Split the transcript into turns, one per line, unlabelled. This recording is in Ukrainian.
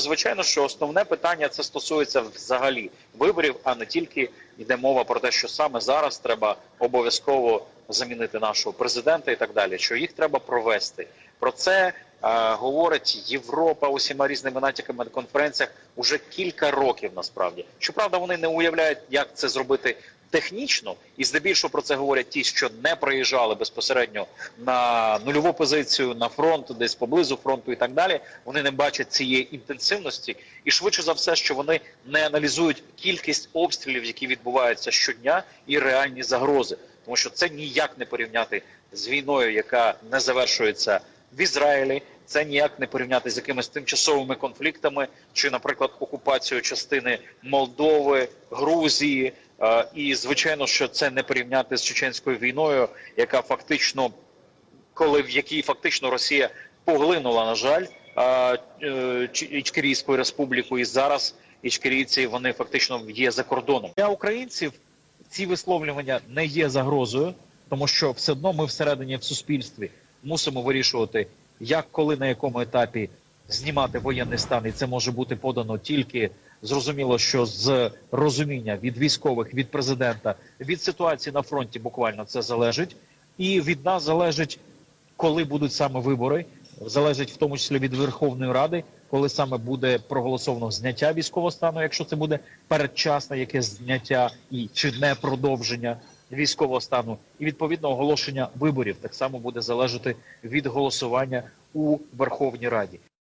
Звичайно, що основне питання це стосується взагалі виборів, а не тільки йде мова про те, що саме зараз треба обов'язково замінити нашого президента і так далі. Що їх треба провести. Про це е, говорить Європа усіма різними натяками на конференціях уже кілька років. Насправді, щоправда, вони не уявляють, як це зробити технічно, і здебільшого про це говорять ті, що не приїжджали безпосередньо на нульову позицію на фронт, десь поблизу фронту і так далі. Вони не бачать цієї інтенсивності, і швидше за все, що вони не аналізують кількість обстрілів, які відбуваються щодня, і реальні загрози, тому що це ніяк не порівняти з війною, яка не завершується в Ізраїлі. Це ніяк не порівняти з якимись тимчасовими конфліктами, чи, наприклад, окупацією частини Молдови, Грузії. Е, І звичайно, що це не порівняти з чеченською війною, яка фактично, коли в якій фактично Росія поглинула, на жаль, е, е, Ічкерійську республіку, і зараз ічкерійці вони фактично є за кордоном. Для українців ці висловлювання не є загрозою, тому що все одно ми всередині в суспільстві мусимо вирішувати, як, коли, на якому етапі знімати воєнний стан, і це може бути подано тільки зрозуміло, що з розуміння від військових, від президента, від ситуації на фронті буквально це залежить, і від нас залежить, коли будуть саме вибори, залежить в тому числі від Верховної Ради, коли саме буде проголосовано зняття військового стану, якщо це буде передчасне якесь зняття і чи не продовження військового стану, і відповідно оголошення виборів так само буде залежати від голосування у Верховній Раді.